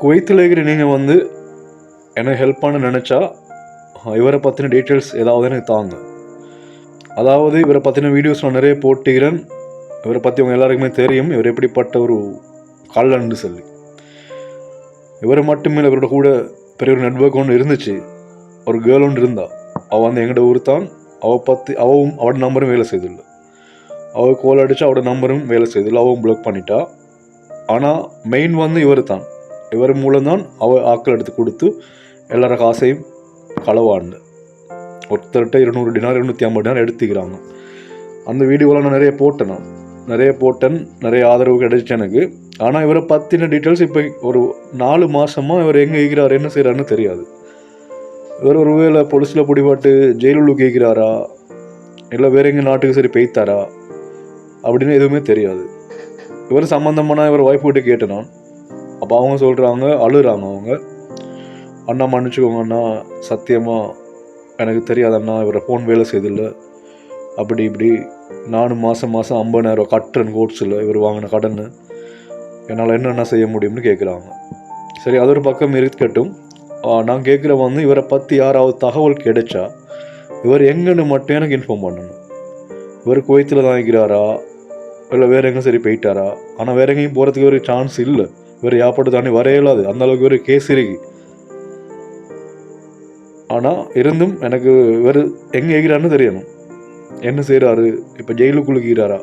குவைத்தில் இருக்கிற நீங்கள் வந்து எனக்கு ஹெல்ப் பண்ண நினச்சா இவரை பற்றின டீட்டெயில்ஸ் ஏதாவது எனக்கு தாங்க. அதாவது இவரை பற்றின வீடியோஸ் நான் நிறைய போட்டுகிறேன் இவரை பற்றி அவங்க எல்லாருக்குமே தெரியும். இவர் எப்படிப்பட்ட ஒரு கள்ளன்னு சொல்லி. இவரை மட்டுமே இவரோட கூட பெரிய ஒரு நெட்ஒர்க் ஒன்று இருந்துச்சு. ஒரு கேர்ள் ஒன்று இருந்தா. அவள் வந்து எங்கள்ட ஊர் தான் அவள் பற்றி அவவும் அவட நம்பரும் வேலை செய்தில்லை. அவள் கோல் அடித்து அவட நம்பரும் வேலை செய்தில்லை. அவவும் பிளாக் பண்ணிட்டா. ஆனால் மெயின் வந்து இவர் தான் இவர் மூலம்தான் அவ ஆக்கள் எடுத்து கொடுத்து எல்லார காசையும் களவாண்டு. ஒருத்தர்கிட்ட இருநூறு டினார் இருநூற்றி ஐம்பது டினார் எடுத்துக்கிறாங்க. அந்த வீடியோவில் நான் நிறைய போட்டேன் நான். நிறைய போட்டேன் நிறைய ஆதரவு கிடைச்சிச்சு எனக்கு. ஆனால் இவரை பற்றின டீட்டெயில்ஸ் இப்போ ஒரு நாலு மாதமாக இவர் எங்கே இருக்கிறார் என்ன செய்கிறாருன்னு தெரியாது. இவர் ஒருவேளை பொலிஸில் பிடிபாட்டு ஜெயிலுள்ள கேட்கிறாரா? இல்லை வேற எங்கே நாட்டுக்கு சரி பெய்த்தாரா? அப்படின்னு எதுவுமே தெரியாது. இவர் சம்மந்தமான இவர் ஒய்ஃப் கிட்ட கேட்டேன் நான். அப்போ அவங்க சொல்கிறாங்க அழுகிறாங்க அவங்க. அண்ணா மன்னிச்சுக்கோங்க அண்ணா. சத்தியமாக எனக்கு தெரியாது அண்ணா இவரை ஃபோன் வேலை செய்தில்லை. அப்படி இப்படி நானும் மாதம் மாதம் ஐம்பதாயிரம் கட்டுறேன் கோட்ஸில் இவர் வாங்கின கடன் என்னால் என்னென்ன செய்ய முடியும்னு கேட்குறாங்க சரி அது ஒரு பக்கம் இருக்கட்டும். நான் கேட்குற வந்து இவரை பற்றி யாராவது தகவல் கிடைச்சா இவர் எங்கன்னு மட்டும் எனக்கு இன்ஃபார்ம் பண்ணணும். இவர் குவைத்தில் தான் இருக்கிறாரா? இல்லை வேற எங்கே சரி போயிட்டாரா? ஆனால் வேற எங்கேயும் போகிறதுக்கு ஒரு சான்ஸ் இல்லை. இவர் யாப்பட்டு தாண்டி வரைய இயலாது அந்த அளவுக்கு ஒரு கேஸ் இருக்கு ஆனால் இருந்தும் எனக்கு இவர் எங்கே இருக்கிறாருன்னு தெரியணும். என்ன செய்கிறாரு இப்போ ஜெயிலுக்குள்ளே இருக்கிறாரா?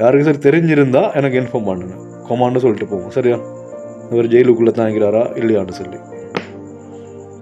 யாருக்கு சரி தெரிஞ்சிருந்தா எனக்கு இன்ஃபார்ம் பண்ணுங்க. கொமான்னு சொல்லிட்டு போவோம். சரியா? இவர் ஜெயிலுக்குள்ளே தான் இருக்கிறாரா? இல்லையான்னு சொல்லி.